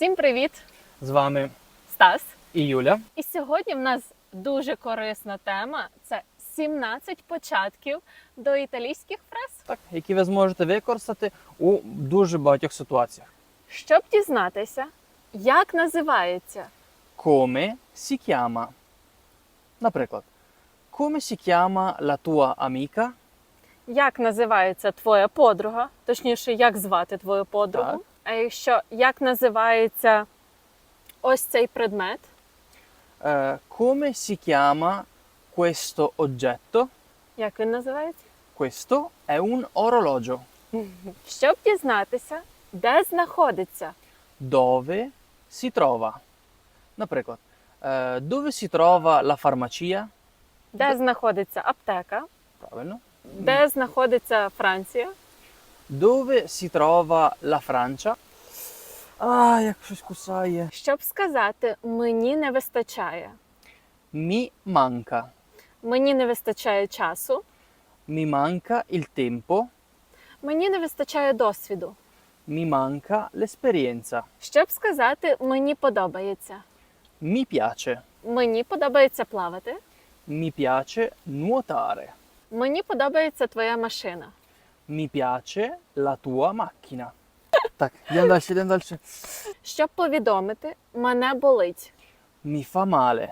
Всім привіт! З вами Стас! і Юля. І сьогодні в нас дуже корисна тема це 17 початків до італійських фраз. Так, які ви зможете використати у дуже багатьох ситуаціях. Щоб дізнатися, як називається Come si chiama? Наприклад, come si chiama la tua amica? як називається твоя подруга, точніше, як звати твою подругу. Так. А якщо як називається ось цей предмет, Е, come si chiama questo oggetto? як він називається? Questo è un orologio. Щоб дізнатися, де знаходиться, Dove si trova? Наприклад, е, dove si trova la farmacia? де знаходиться аптека, Правильно. де знаходиться Франція, Dove si trova la Francia? А, як щось кусає. щоб сказати мені не вистачає. Mi manca. Мені не вистачає часу, Mi manca il tempo. мені не вистачає досвіду. Mi manca l'esperienza. Щоб сказати мені подобається. Mi piace. Мені подобається плавати. Mi piace nuotare. Мені подобається твоя машина. Mi piace la tua macchina. Так, йдемо далі, йдемо далі. Щоб повідомити, мене болить. Mi fa male.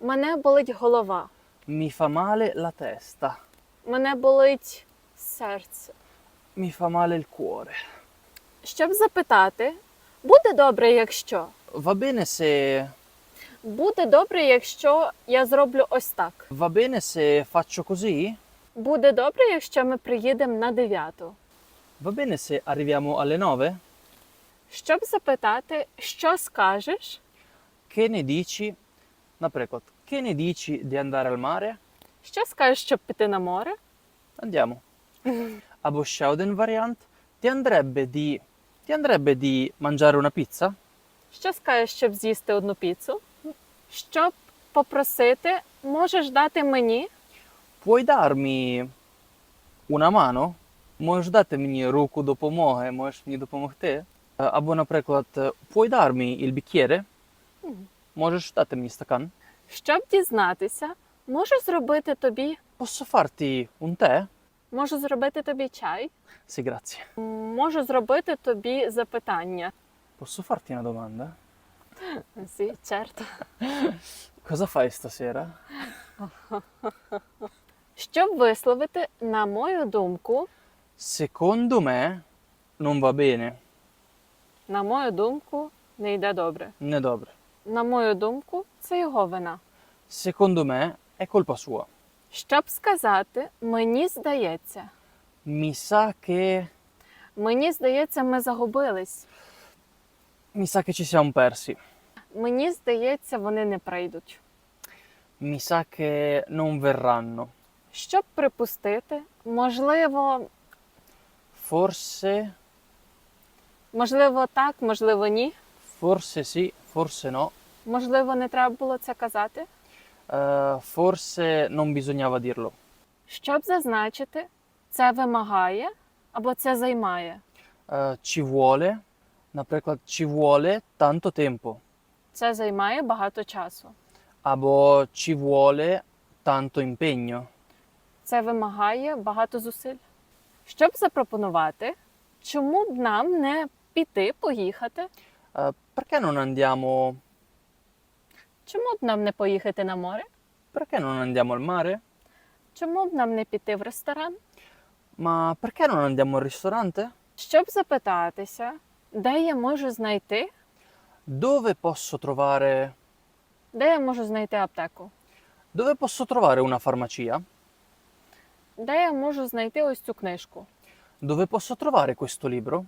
Мене болить голова. Mi fa male la testa. Мене болить серце. Mi fa male il cuore. Щоб запитати, буде добре, якщо. Va bene se. Буде добре, якщо я зроблю ось так. Va bene se faccio così? Буде добре, якщо ми приїдемо на дев'яту. Va bene se arriviamo alle 9? Щоб запитати, що скажеш, Che ne dici? Наприклад, che ne dici di andare al mare? що скажеш, щоб піти на море, Andiamo. Або ще один варіант. Ti andrebbe di, ti andrebbe di mangiare una pizza? що скажеш, щоб з'їсти одну піцу, щоб попросити, можеш дати мені, Puoi darmi una mano? Можеш дати мені руку допомоги, можеш мені допомогти? Е, Або, наприклад, puoi darmi il bicchiere? Можеш дати мені стакан? щоб дізнатися, можу зробити тобі, Posso farti un tè? можу зробити тобі чай, Sì, grazie. можу зробити тобі запитання. Posso farti una domanda? Сі, черт. Cosa fai stasera? Щоб висловити, на мою думку, Secondo me non va bene. на мою думку, не йде добре. Недобре. На мою думку, це його вина. Secondo me è colpa sua. Щоб сказати, мені здається, Mi sa che мені здається, ми загубились. mi sa che ci siamo persi. Мені здається, вони не прийдуть. Mi sa che non verranno. Щоб припустити, можливо, Forse, можливо, так, можливо, ні. forse sì, forse no. Можливо, не треба було це казати. Eh, forse non bisognava dirlo. Щоб зазначити, це вимагає або це займає. Eh, ci vuole, наприклад, ci vuole tanto tempo. Це займає багато часу. Або ci vuole tanto impegno. Це вимагає багато зусиль. Щоб запропонувати, чому б нам не піти, поїхати? Eh, perché non andiamo, Чому б нам не поїхати на море? perché non andiamo al mare? Чому б нам не піти в ресторан? Ma perché non andiamo al ristorante? Щоб запитатися, де я можу знайти, Dove posso trovare, де я можу знайти аптеку, dove posso trovare una farmacia? Де я можу знайти ось цю книжку. Dove posso trovare questo libro?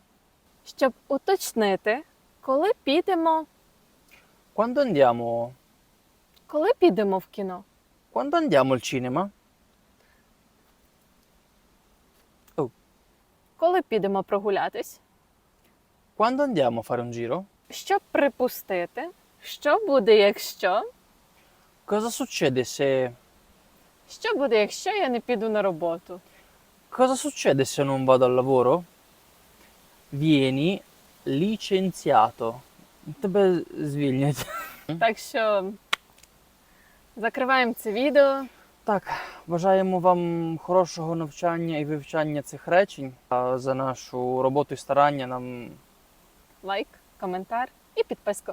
Щоб уточнити, коли підемо, Quando andiamo, коли підемо в кіно, quando andiamo al cinema? коли підемо прогулятись, Quando andiamo a fare un giro? щоб припустити, що буде, якщо, Cosa succede se що буде, якщо я не піду на роботу. Cosa succede se non vado al lavoro? Vieni licenziato. Тебе звільнять. Так що закриваємо це відео. Так, бажаємо вам хорошого навчання і вивчання цих речень. А за нашу роботу і старання нам Лайк, коментар і підписку.